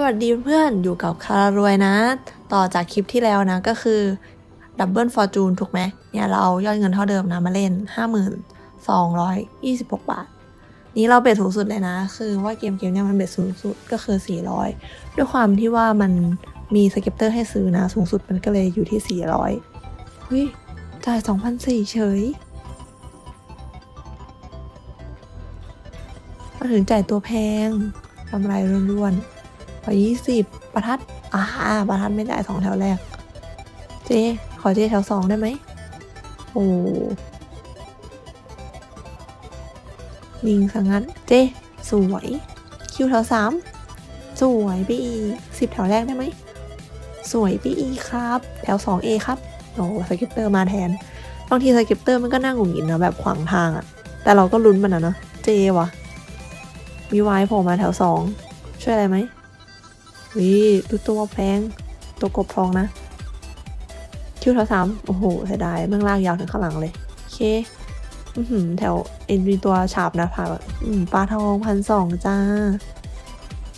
สวัสดีเพื่อนอยู่กับคารวยนะ ต่อจากคลิปที่แล้วนะก็คือดับเบิลฟอร์จูนถูกไหมเนี่ยเราเอายอดเงินเท่าเดิมนะมาเล่น 5226 บาท นี้เราเบ็ดสูงสุดเลยนะ คือว่าเกมเกมเนี่ยมันเบ็ดสูงสุดก็คือ 400 ด้วยความที่ว่ามันมีสเก็ปเตอร์ให้ซื้อนะ สูงสุดมันก็เลยอยู่ที่ 400เฮ้ยจ่าย2,400เฉยมาถึงจ่ายตัวแพงกำไรล้วนๆ ยี่สิบประทัดอ่าประทัดไม่ได้สองแถวแรก เจ ขอเจแถวสองได้ไหมโอ้ลิงสังงันเจ สวย คิวแถวสามสวยไปอีกสิบแถวแรกได้ไหม สวยไปอีกครับ แถวสองเอครับโอ้สก็ปเตอร์มาแทนบางทีสก็ปเตอร์มันก็นั่งหงุดหงิดนะแบบขวางทางอะแต่เราก็ลุ้นมันอะเนาะเจวะมีวายโผล่มาแถวสองช่วยอะไรไหม วิดูตัวแพงตัวกบทองนะ คิวแถวสามโอ้โหเสียดายเมื่องลากยาวถึงข้างหลังเลย โอเคอือหือแถวเอ็นมีตัวฉาบนะผ่าแบบปลาทองพันสองจ้า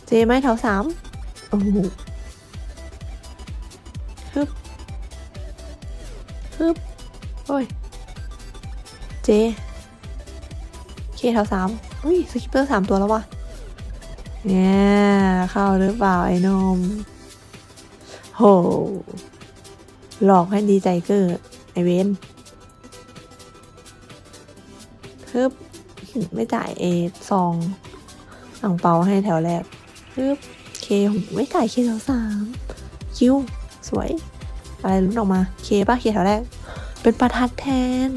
เจไหมแถวสามโอ้โหฮึบฮึบโอ้ย เจ เคแถวสามอุ้ยสกิปเปอร์สามตัวแล้วว่ะ เนี่ยเข้าหรือเปล่าไอ้นม โห หลอกให้ดีใจเกอร์ไอเวนฮึบไม่จ่ายเอซองสั่งเปาให้แถวแรกฮึบเคหไม่จ่ายเคแถวสามคิวสวย อะไรลุ้นออกมาเคป่ะเคแถวแรก เป็นประทัดแทน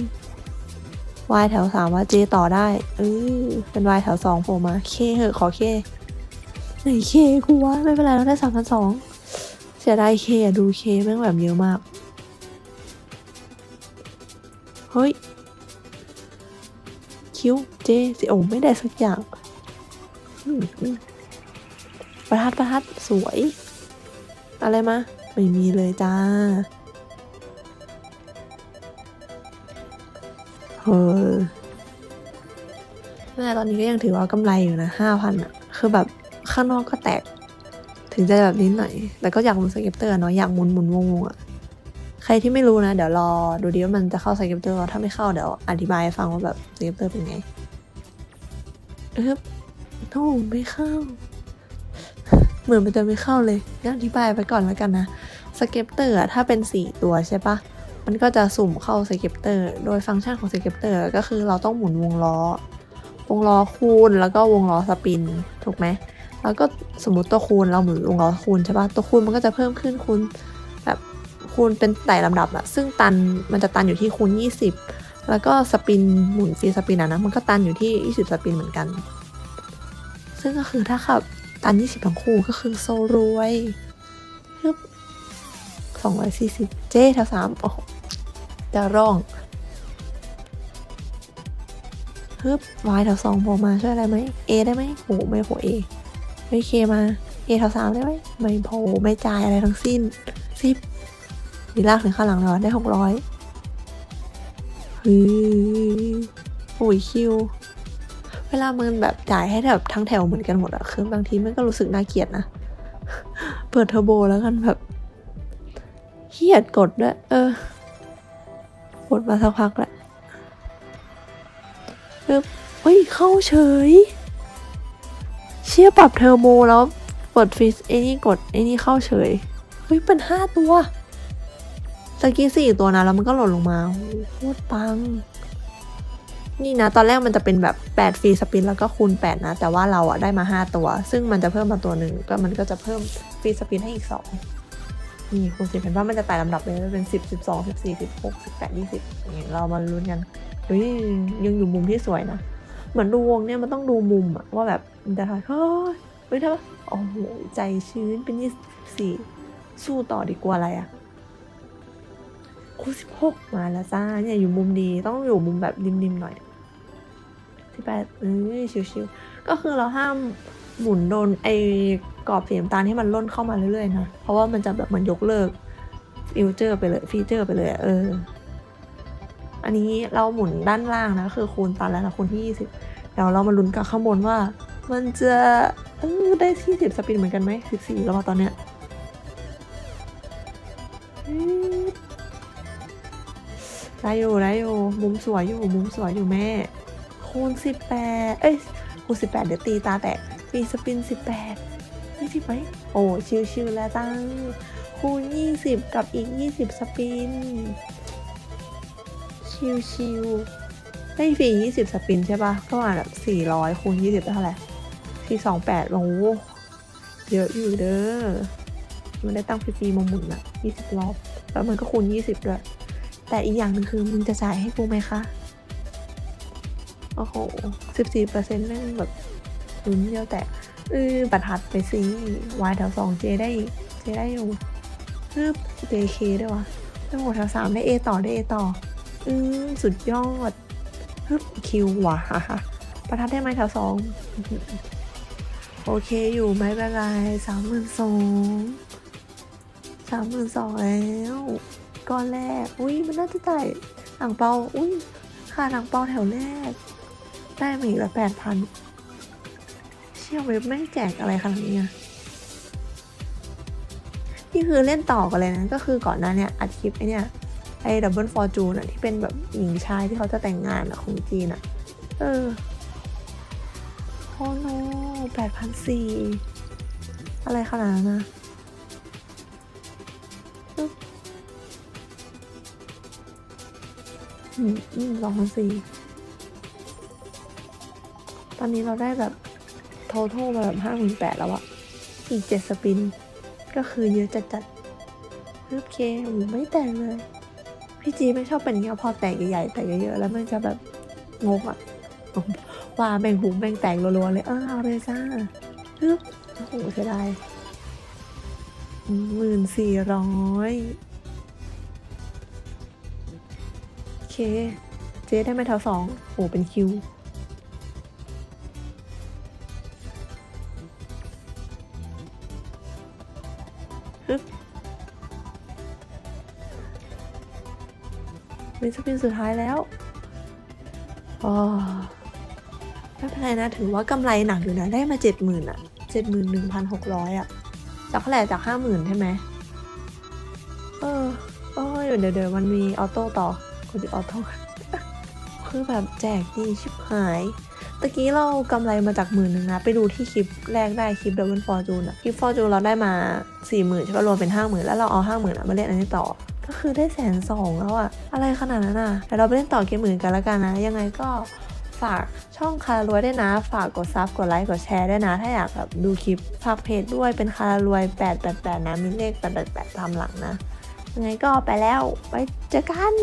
วายแถวสามว่าเจต่อได้เออเป็นวายแถวสองโผล่มาเคเหอะขอเค ไหนเคกูวะไม่เป็นไรเราได้สามพันสองเสียดายเคอะดูเคแม่งแบบเยอะมาก เฮ้ย คิวเจสิโอไม่ได้สักอย่างประทัดประทัดสวย อะไรมา ไม่มีเลยจ้าเออแม่ตอนนี้ก็ยังถือว่ากำไรอยู่นะห้าพันอะคือแบบ ข้างนอกก็แตก ถึงจะแบบนิดหน่อย แต่ก็อยากหมุนสเก็ปเตอร์เนาะอยากหมุนหมุนวงวงอะใครที่ไม่รู้นะ เดี๋ยวรอดูดีว่ามันจะเข้าสเก็ปเตอร์ถ้าไม่เข้าเดี๋ยวอธิบายให้ฟังว่าแบบสเก็ปเตอร์เป็นไงเออโน้ไม่เข้า เหมือนมันจะไม่เข้าเลยงั้นอธิบายไปก่อนแล้วกันนะสเก็ปเตอร์ถ้าเป็นสี่ตัวใช่ปะมันก็จะสุ่มเข้าสเก็ปเตอร์โดยฟังก์ชันของสเก็ปเตอร์ก็คือเราต้องหมุนวงล้อ วงล้อคูณแล้วก็วงล้อสปิน ถูกไหม แล้วก็สมมติตัวคูณเราหมุนวงล้อคูณใช่ปะตัวคูณมันก็จะเพิ่มขึ้นคูณแบบคูณเป็นไต่ลำดับอะซึ่งตันมันจะตันอยู่ที่คูณ 20 แล้วก็สปินหมุนฟรีสปินอะนะมันก็ตันอยู่ที่ 20 สปินเหมือนกัน ซึ่งก็คือถ้าขับตัน 20 ทั้งคู่ก็คือโซรวยฮึบ240 เจ๊แถวสามโอ้จะร้องฮึบวายแถวสองโผล่มาช่วยอะไรไหมเอได้ไหมโหไม่โผล่เอ ไม่เคมาเอแถวสามได้ไหมไม่โผไม่จ่ายอะไรทั้งสิ้นสิบมีลากถึงข้างหลังแล้วได้หกร้อยฮึโอ้ยคิว เวลามึงแบบจ่ายให้แบบทั้งแถวเหมือนกันหมดอะคือบางทีมันก็รู้สึกน่าเกลียดนะ เปิดเทอร์โบแล้วกันแบบเฮียดกดด้วย เออกดมาสักพักแหละปึ๊บเฮ้ย เข้าเฉย ชี่ยปรับเทอร์โบแล้วเปิดฟิสไอ้นี่กดไอ้นี่เข้าเฉย เฮ้ยเป็นห้าตัวตะกี้สี่ตัวนะแล้วมันก็หล่นลงมาโอ้โหโคตรปัง นี่นะ ตอนแรกมันจะเป็นแบบ8ฟรีสปินแล้วก็คูณ 8 นะ แต่ว่าเราอะได้มา 5 ตัว ซึ่งมันจะเพิ่มมาตัวหนึ่งก็มันก็จะเพิ่มฟรีสปินให้อีก 2 นี่คูณสิบเห็นว่ามันจะไต่ลำดับเลยเป็นสิบสิบสองสิบสี่สิบหกสิบแปดยี่สิบอย่างเงี้ยเรามาลุ้นกันเฮ้ยยังอยู่มุมที่สวยนะ เหมือนดูวงเนี่ยมันต้องดูมุมอะว่าแบบมันจะทายเฮ้ยเฮ้ยถ้าโอ้โหใจชื้นเป็นยี่สี่สู้ต่อดีกว่าอะไรอะคูณสิบหกมาแล้วจ้าเนี่ยอยู่มุมดีต้องอยู่มุมแบบริมๆหน่อยสิบแปดเอ้ยชิวๆก็คือเราห้ามหมุนโดนไอ้กรอบสีน้ำตาลที่มันล่นเข้ามาเรื่อยๆนะ เพราะว่ามันจะแบบเหมันยกเลิกฟิวเจอร์ไปเลยฟีเจอร์ไปเลย เออ อันนี้เราหมุนด้านล่างนะคือคูณตันแล้วนะคูณที่ 20 เดี๋ยวเรามาลุ้นกับข้างบนว่า มันจะออได้ที่สิบสปินเหมือนกันไหมสิบสี่แล้วว่าตอนเนี้ยได้อยู่ได้อยู่มุมสวยอยู่มุมสวยอยู่แม่ คูณสิบแปดเอ้ยคูณสิบแปดเดี๋ยวตีตาแตกมีสปินสิบแปดยี่สิบไหมโอ้ชิวๆแล้วตั้งคูณยี่สิบกับอีกยี่สิบสปิน ชิวๆได้ฟรียี่สิบสปินใช่ปะก็ประมาณแบบสี่ร้อยคูณยี่สิบเท่าไหร่สี่สองแปดโอ้โหเยอะอยู่เด้อ มันได้ตั้งฟรีๆมาหมุนอะยี่สิบรอบ แล้วมันก็คูณยี่สิบด้วย แต่อีกอย่างหนึ่งคือมึงจะจ่ายให้กูไหมคะ โอ้โหสิบสี่เปอร์เซ็นต์แม่งแบบลุ้นเดียวแต่เออบัตรทัดไปสิวายแถวสองเจได้อีเจได้อยู่ฮึบเจเคด้วยวะแล้วโหแถวสามได้เอต่อได้เอต่อ อืมสุดยอดฮึบคิวว่ะฮ่าประทัดได้ไหมแถวสองโอเคอยู่ไม่เป็นไรสามหมื่นสองสามหมื่นสองแล้วก้อนแรก อุ้ยมันน่าจะจ่ายอ่างเปาอุ้ยค่าอ่างเปาแถวแรก ได้มาอีกละแปดพันเชี่ยเว็บแม่งแจกอะไรขนาดนี้อะนี่คือเล่นต่อกันเลยนะ ก็คือก่อนหน้าเนี่ยอัดคลิปไอเนี่ย ไอ้ดับเบิลฟอร์จูนอะที่เป็นแบบหญิงชายที่เขาจะแต่งงานอะของจีนอะเออโอ้โนแปดพันสี่อะไรขนาดนั้นนะอืมอืมสองพันสี่ตอนนี้เราได้แบบโททมาแบบห้าหมื่นแปดแล้วอะอีกเจ็ดสปิน ก็คือเยอะจัดจัดๆโอเค ไม่แต่งเลย พี่จีไม่ชอบเป็นเงี้ยพอแตกใหญ่ๆแตกเยอะๆแล้วมันจะแบบงกอะว่าแบ่งหูแบ่งแตกรัวๆเลยเออเอาไปจ้าฮึบโอ้โหเสียดายหมื่นสี่ร้อยโอเค เจ๊ได้ไหมแถวสองโอ้เป็นคิว เป็นสปินสุดท้ายแล้วอ๋อไม่เป็นไรนะ ถือว่ากำไรหนักอยู่นะ ได้มาเจ็ดหมื่นอะเจ็ดหมื่นหนึ่งพันหกร้อยอะจากเท่าไหร่จากห้าหมื่นใช่ไหมเออเออเดี๋ยเดี๋ยวเดี๋ยวมันมีออโต้ต่อกูจะออโต้คือแบบแจกดีชิบหายตะกี้เรากำไรมาจากหมื่นหนึ่งนะ ไปดูที่คลิปแรกได้คลิปดับเบิลฟอร์จูนอะคลิปฟอร์จูนเราได้มาสี่หมื่นใช่ป่ะรวมเป็นห้าหมื่นแล้วเราเอาห้าหมื่นอะมาเล่นอันนี้ต่อ ก็คือได้แสนสองแล้วอะอะไรขนาดนั้นอะแต่เราไปเล่นต่อเกมอื่นกันแล้วกันนะ ยังไงก็ฝากช่องคารารวยด้วยนะ ฝากกดซับกดไลค์กดแชร์ด้วยนะ ถ้าอยากแบบดูคลิปฝากเพจด้วยเป็นคารารวย 888นะมีเลข888ตามหลังนะยังไงก็ไปแล้วไปเจอกัน